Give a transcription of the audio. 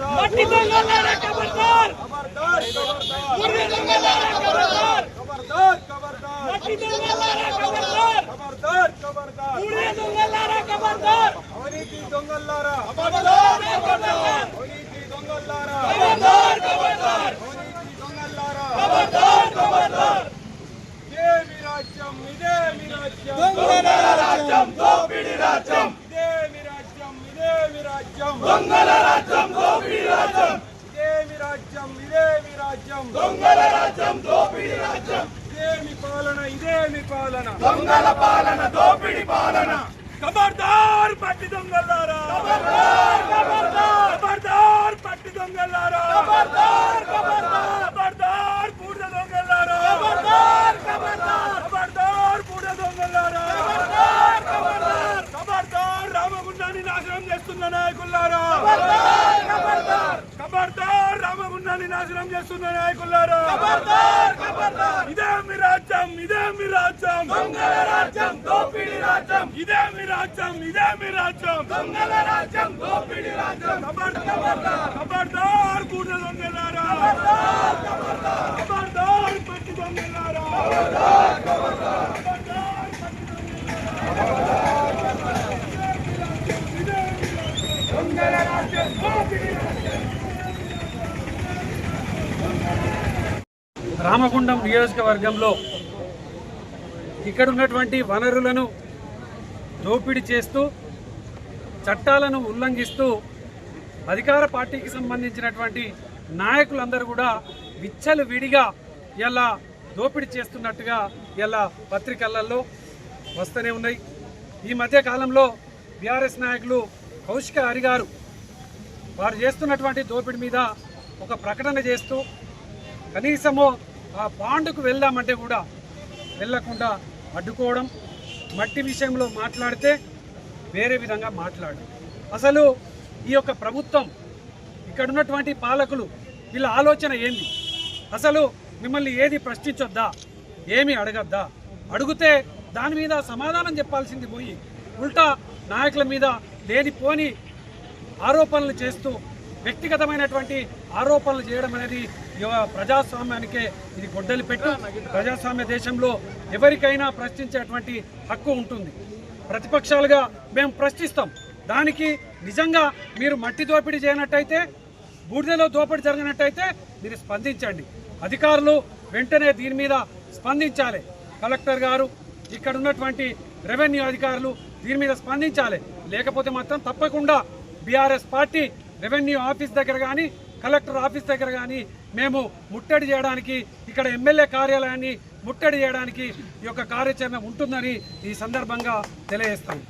మట్టి దొంగలారా ఖబర్దార్ ఖబర్దార్ ఖబర్దార్ బూడిద దొంగలారా ఖబర్దార్ ఖబర్దార్ ఖబర్దార్ మట్టి దొంగలారా ఖబర్దార్ ఖబర్దార్ ఖబర్దార్ బూడిద దొంగలారా ఖబర్దార్ అవినీతి దొంగల్లారా ఖబర్దార్ ఖబర్దార్ అవినీతి దొంగల్లారా ఖబర్దార్ ఖబర్దార్ అవినీతి దొంగల్లారా ఖబర్దార్ ఖబర్దార్ ఇదే మీ రాజ్యం ఇదే మీ రాజ్యం దొంగల రాజ్యం దోపిడి రాజ్యం ఇదే మీ రాజ్యం ఇదే మీ రాజ్యం. దొంగల రాజ్యం దోపిడి రాజ్యం. ఇదే మీ రాజ్యం ఇదే మీ రాజ్యం. దొంగల రాజ్యం దోపిడి రాజ్యం. ఇదే మీ పాలన ఇదే మీ పాలన. దొంగల పాలన దోపిడి పాలన. ఖబర్దార్ పట్టి దొంగల్లారా. ఖబర్దార్ ఖబర్దార్ ఖబర్దార్ పట్టి ఖబర్దార్ ఖబర్దార్ ఖబర్దార్ బూడిద దొంగల్లారా ఖబర్దార్ ఖబర్దార్ ఖబర్దార్ బూడిద దొంగల్లారా ఖబర్దార్ ఖబర్దార్ ఖబర్దార్ రామగుండాన్ని చేస్తున్న నాయకుల్లారా? ఖబర్దార్ రామగుండాన్ని నాశనం చేస్తున్న ఖబర్దార్ ఇదే మీ రాజ్యం ఇదే మీ రాజ్యం. దొంగల రాజ్యం దోపిడి రాజ్యం. ఇదే మీ రాజ్యం ఇదే మీ రాజ్యం. దొంగల రాజ్యం దోపిడి రాజ్యం. ఖబర్దార్ ఖబర్దార్ బూడిద దొంగల్లారా. ఖబర్దార్ పట్టి ఖబర్దార్ పట్టి రామగుండం నియోజకవర్గంలో ఇక్కడ ఉన్నటువంటి వనరులను దోపిడీ చేస్తూ చట్టాలను ఉల్లంఘిస్తూ అధికార పార్టీకి సంబంధించినటువంటి నాయకులందరూ కూడా విచ్చలు విడిగా ఇలా దోపిడీ చేస్తున్నట్టుగా ఇలా పత్రికలలో వస్తూనే ఉన్నాయి. ఈ మధ్య కాలంలో బీఆర్ఎస్ నాయకులు కౌశిక హరి గారు వారు చేస్తున్నటువంటి దోపిడీ మీద ఒక ప్రకటన చేస్తూ కనీసము ఆ పాండుకు వెళ్దామంటే కూడా వెళ్ళకుండా అడ్డుకోవడం మట్టి విషయంలో మాట్లాడితే వేరే విధంగా మాట్లాడు అసలు ఈ యొక్క ప్రభుత్వం ఇక్కడ ఉన్నటువంటి పాలకులు వీళ్ళ ఆలోచన ఏంది? అసలు మిమ్మల్ని ఏది ప్రశ్నించొద్దా? ఏమి అడగద్దా? అడిగితే దాని మీద సమాధానం చెప్పాల్సింది పోయి ఉల్టా నాయకుల మీద లేనిపోని ఆరోపణలు చేస్తూ వ్యక్తిగతమైనటువంటి ఆరోపణలు చేయడం అనేది ప్రజాస్వామ్యానికే ఇది గొడ్డలి పెట్టు. ప్రజాస్వామ్య దేశంలో ఎవరికైనా ప్రశ్నించేటువంటి హక్కు ఉంటుంది. ప్రతిపక్షాలుగా మేము ప్రశ్నిస్తాం. దానికి నిజంగా మీరు మట్టి దోపిడీ చేయనట్టయితే బూడిదలో దోపిడీ జరిగినట్టయితే మీరు స్పందించండి. అధికారులు వెంటనే దీని మీద స్పందించాలి. కలెక్టర్ గారు ఇక్కడ ఉన్నటువంటి రెవెన్యూ అధికారులు దీని మీద స్పందించాలి. లేకపోతే మాత్రం తప్పకుండా బీఆర్ఎస్ పార్టీ రెవెన్యూ ఆఫీస్ దగ్గర కానీ కలెక్టర్ ఆఫీస్ దగ్గర కానీ మేము ముట్టడి చేయడానికి ఇక్కడ ఎమ్మెల్యే కార్యాలయాన్ని ముట్టడి చేయడానికి ఈ యొక్క కార్యాచరణ ఉంటుందని ఈ సందర్భంగా తెలియజేస్తాం.